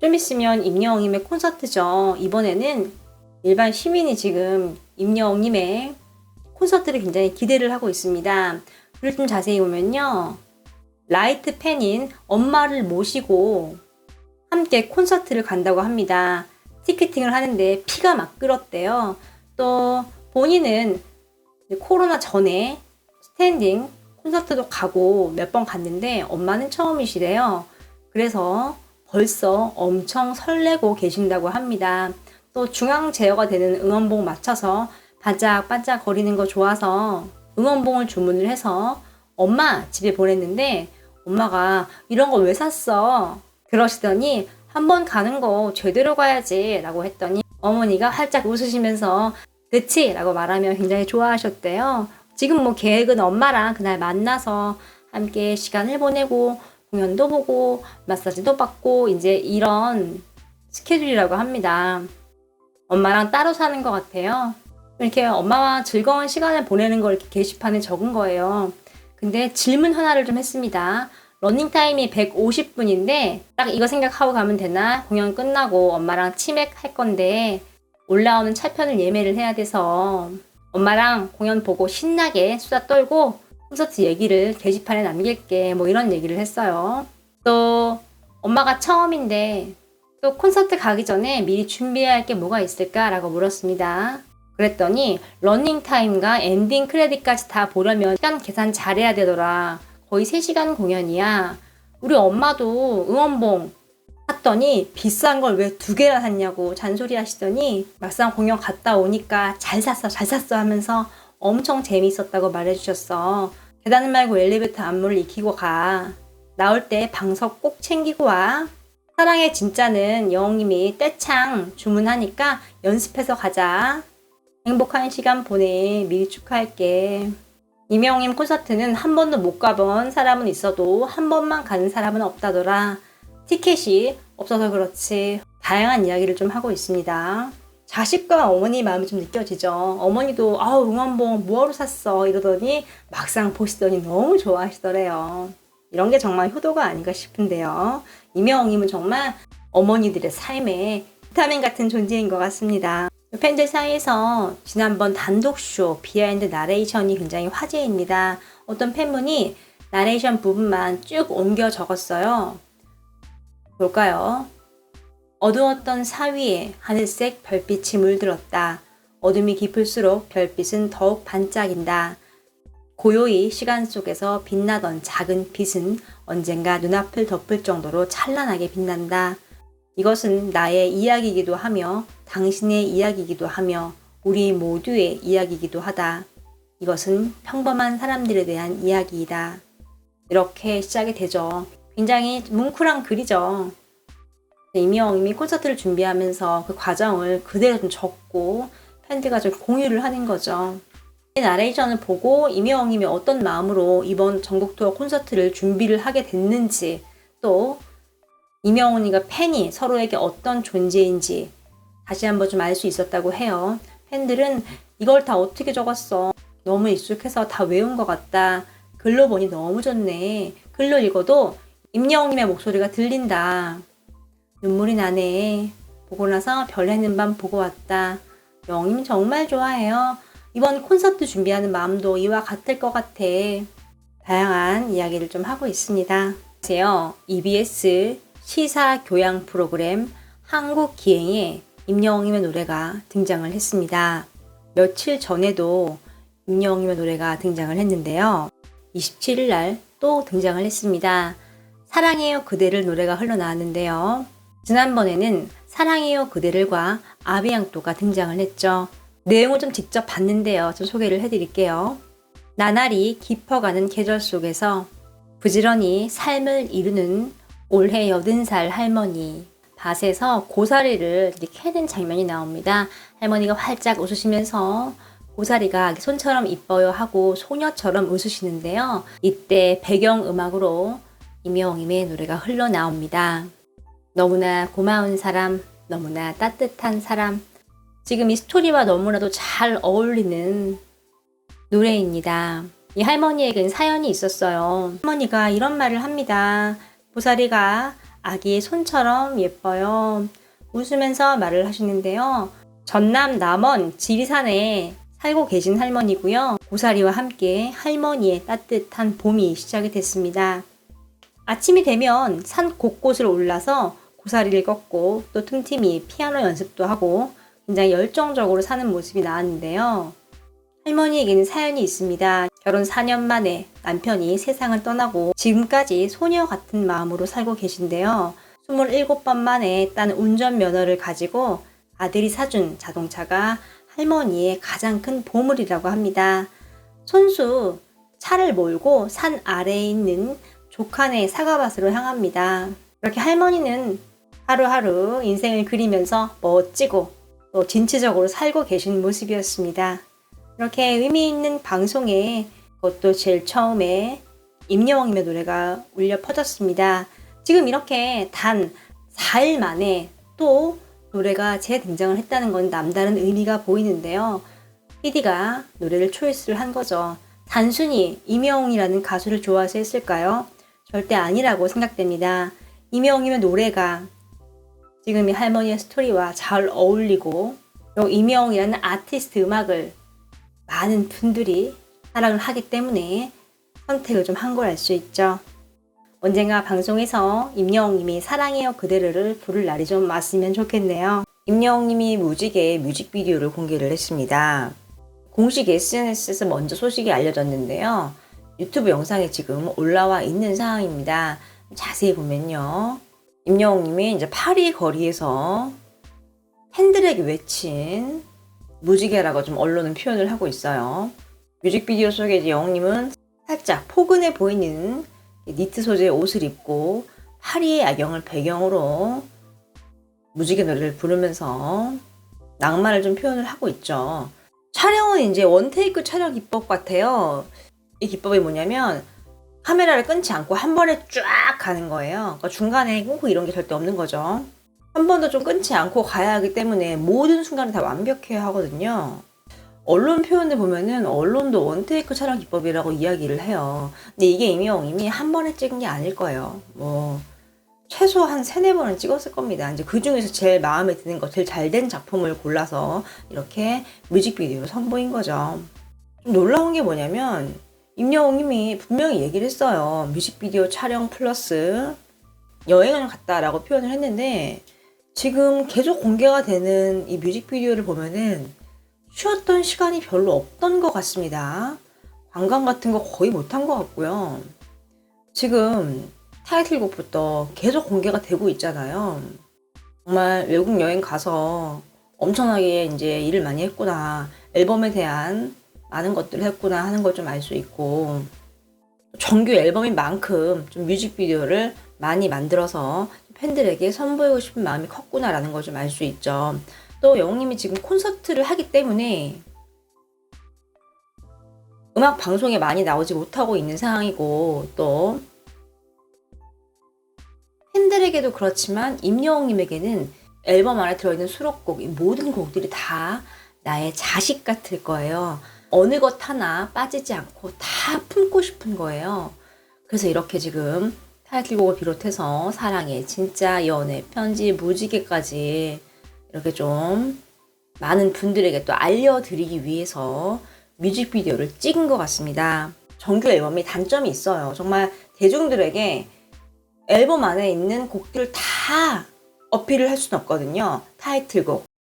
좀 있으면 임영웅님의 콘서트죠. 이번에는 일반 시민이 지금 임영웅님의 콘서트를 굉장히 기대를 하고 있습니다. 그리고 좀 자세히 보면요. 라이트 팬인 엄마를 모시고 함께 콘서트를 간다고 합니다. 티켓팅을 하는데 피가 막 끓었대요. 또 본인은 코로나 전에 스탠딩 콘서트도 가고 몇 번 갔는데 엄마는 처음이시래요. 그래서 벌써 엄청 설레고 계신다고 합니다. 또 중앙 제어가 되는 응원봉 맞춰서 반짝반짝 거리는 거 좋아서 응원봉을 주문을 해서 엄마 집에 보냈는데 엄마가 이런 거 왜 샀어? 그러시더니 한번 가는 거 제대로 가야지 라고 했더니 어머니가 활짝 웃으시면서 그치? 라고 말하며 굉장히 좋아하셨대요. 지금 뭐 계획은 엄마랑 그날 만나서 함께 시간을 보내고 공연도 보고 마사지도 받고 이제 이런 스케줄이라고 합니다. 엄마랑 따로 사는 것 같아요. 이렇게 엄마와 즐거운 시간을 보내는 걸 이렇게 게시판에 적은 거예요. 근데 질문 하나를 좀 했습니다. 러닝 타임이 150분인데 딱 이거 생각하고 가면 되나? 공연 끝나고 엄마랑 치맥 할 건데 올라오는 차편을 예매를 해야 돼서 엄마랑 공연 보고 신나게 수다 떨고 콘서트 얘기를 게시판에 남길게 뭐 이런 얘기를 했어요. 또 엄마가 처음인데 또 콘서트 가기 전에 미리 준비해야 할 게 뭐가 있을까라고 물었습니다. 그랬더니 러닝 타임과 엔딩 크레딧까지 다 보려면 시간 계산 잘해야 되더라. 거의 3시간 공연이야. 우리 엄마도 응원봉 샀더니 비싼 걸 왜 두 개나 샀냐고 잔소리 하시더니 막상 공연 갔다 오니까 잘 샀어, 잘 샀어 하면서 엄청 재미있었다고 말해주셨어. 계단 말고 엘리베이터 안무를 익히고 가. 나올 때 방석 꼭 챙기고 와. 사랑의 진짜는 영웅님이 떼창 주문하니까 연습해서 가자. 행복한 시간 보내. 미리 축하할게. 이명웅님 콘서트는 한 번도 못 가본 사람은 있어도 한 번만 가는 사람은 없다더라. 티켓이 없어서 그렇지 다양한 이야기를 좀 하고 있습니다. 자식과 어머니 마음이 좀 느껴지죠. 어머니도 아우 응원봉 뭐하러 샀어 이러더니 막상 보시더니 너무 좋아하시더래요. 이런 게 정말 효도가 아닌가 싶은데요. 이명웅님은 정말 어머니들의 삶에 비타민 같은 존재인 것 같습니다. 팬들 사이에서 지난번 단독쇼 비하인드 나레이션이 굉장히 화제입니다. 어떤 팬분이 나레이션 부분만 쭉 옮겨 적었어요. 볼까요? 어두웠던 사위에 하늘색 별빛이 물들었다. 어둠이 깊을수록 별빛은 더욱 반짝인다. 고요히 시간 속에서 빛나던 작은 빛은 언젠가 눈앞을 덮을 정도로 찬란하게 빛난다. 이것은 나의 이야기이기도 하며 당신의 이야기이기도 하며 우리 모두의 이야기이기도 하다. 이것은 평범한 사람들에 대한 이야기이다. 이렇게 시작이 되죠. 굉장히 뭉클한 글이죠. 이미영님이 콘서트를 준비하면서 그 과정을 그대로 좀 적고 팬들과 좀 공유를 하는 거죠. 나레이션을 보고 이미영님이 어떤 마음으로 이번 전국 투어 콘서트를 준비를 하게 됐는지 또 이명훈이가 팬이 서로에게 어떤 존재인지 다시 한번 좀 알 수 있었다고 해요. 팬들은 이걸 다 어떻게 적었어? 너무 익숙해서 다 외운 것 같다. 글로 보니 너무 좋네. 글로 읽어도 임영웅님의 목소리가 들린다. 눈물이 나네. 보고 나서 별내는 밤 보고 왔다. 영웅님 정말 좋아해요. 이번 콘서트 준비하는 마음도 이와 같을 것 같아. 다양한 이야기를 좀 하고 있습니다. 안녕하세요. EBS 시사 교양 프로그램 한국 기행에 임영웅님의 노래가 등장을 했습니다. 며칠 전에도 임영웅님의 노래가 등장을 했는데요. 27일 날 또 등장을 했습니다. 사랑해요 그대를 노래가 흘러나왔는데요. 지난번에는 사랑해요 그대를과 아비앙또가 등장을 했죠. 내용을 좀 직접 봤는데요. 좀 소개를 해드릴게요. 나날이 깊어가는 계절 속에서 부지런히 삶을 이루는 올해 80살 할머니 밭에서 고사리를 캐는 장면이 나옵니다. 할머니가 활짝 웃으시면서 고사리가 손처럼 이뻐요 하고 소녀처럼 웃으시는데요. 이때 배경음악으로 임영웅님의 노래가 흘러나옵니다. 너무나 고마운 사람, 너무나 따뜻한 사람. 지금 이 스토리와 너무나도 잘 어울리는 노래입니다. 이 할머니에겐 사연이 있었어요. 할머니가 이런 말을 합니다. 보사리가 아기의 손처럼 예뻐요. 웃으면서 말을 하시는데요. 전남 남원 지리산에 살고 계신 할머니고요. 고사리와 함께 할머니의 따뜻한 봄이 시작이 됐습니다. 아침이 되면 산 곳곳을 올라서 고사리를 걷고 또 틈틈이 피아노 연습도 하고 굉장히 열정적으로 사는 모습이 나왔는데요. 할머니에게는 사연이 있습니다. 결혼 4년 만에 남편이 세상을 떠나고 지금까지 소녀 같은 마음으로 살고 계신데요. 27번 만에 딴 운전면허를 가지고 아들이 사준 자동차가 할머니의 가장 큰 보물이라고 합니다. 손수 차를 몰고 산 아래에 있는 조칸의 사과밭으로 향합니다. 이렇게 할머니는 하루하루 인생을 그리면서 멋지고 또 진취적으로 살고 계신 모습이었습니다. 이렇게 의미 있는 방송에 그것도 제일 처음에 임여왕님의 노래가 울려 퍼졌습니다. 지금 이렇게 단 4일 만에 또 노래가 재등장을 했다는 건 남다른 의미가 보이는데요. PD가 노래를 초이스를 한 거죠. 단순히 임영웅이라는 가수를 좋아해서 했을까요? 절대 아니라고 생각됩니다. 임영웅의 노래가 지금 이 할머니의 스토리와 잘 어울리고 또 임영웅이라는 아티스트 음악을 많은 분들이 사랑을 하기 때문에 선택을 좀 한 걸 알 수 있죠. 언젠가 방송에서 임영웅님이 사랑해요 그대로를 부를 날이 좀 왔으면 좋겠네요. 임영웅님이 무지개 뮤직비디오를 공개를 했습니다. 공식 SNS에서 먼저 소식이 알려졌는데요. 유튜브 영상에 지금 올라와 있는 상황입니다. 자세히 보면요. 임영웅님이 이제 파리 거리에서 팬들에게 외친 무지개라고 좀 언론은 표현을 하고 있어요. 뮤직비디오 속에 이제 영웅님은 살짝 포근해 보이는 니트 소재의 옷을 입고 파리의 야경을 배경으로 무지개 노래를 부르면서 낭만을 좀 표현을 하고 있죠. 촬영은 이제 원테이크 촬영 기법 같아요. 이 기법이 뭐냐면 카메라를 끊지 않고 한 번에 쫙 가는 거예요. 그러니까 중간에 끊고 이런 게 절대 없는 거죠. 한 번도 좀 끊지 않고 가야 하기 때문에 모든 순간을 다 완벽해야 하거든요. 언론 표현을 보면은 언론도 원테이크 촬영 기법이라고 이야기를 해요. 근데 이게 임영웅님이 한 번에 찍은 게 아닐 거예요. 뭐 최소 한 세네 번은 찍었을 겁니다. 이제 그 중에서 제일 마음에 드는 거, 제일 잘 된 작품을 골라서 이렇게 뮤직비디오로 선보인 거죠. 좀 놀라운 게 뭐냐면 임영웅님이 분명히 얘기를 했어요. 뮤직비디오 촬영 플러스 여행을 갔다라고 표현을 했는데 지금 계속 공개가 되는 이 뮤직비디오를 보면은 쉬었던 시간이 별로 없던 것 같습니다. 관광 같은 거 거의 못한 것 같고요. 지금 타이틀곡부터 계속 공개가 되고 있잖아요. 정말 외국 여행 가서 엄청나게 이제 일을 많이 했구나. 앨범에 대한 많은 것들을 했구나 하는 걸 좀 알 수 있고, 정규 앨범인 만큼 좀 뮤직비디오를 많이 만들어서 팬들에게 선보이고 싶은 마음이 컸구나라는 걸 좀 알 수 있죠. 또 영웅님이 지금 콘서트를 하기 때문에 음악 방송에 많이 나오지 못하고 있는 상황이고 또 팬들에게도 그렇지만 임영웅님에게는 앨범 안에 들어있는 수록곡 이 모든 곡들이 다 나의 자식 같을 거예요. 어느 것 하나 빠지지 않고 다 품고 싶은 거예요. 그래서 이렇게 지금 타이틀곡을 비롯해서 사랑해, 진짜 연애, 편지, 무지개까지 이렇게 좀 많은 분들에게 또 알려드리기 위해서 뮤직비디오를 찍은 것 같습니다. 정규 앨범이 단점이 있어요. 정말 대중들에게 앨범 안에 있는 곡들을 다 어필을 할 수는 없거든요. 타이틀곡,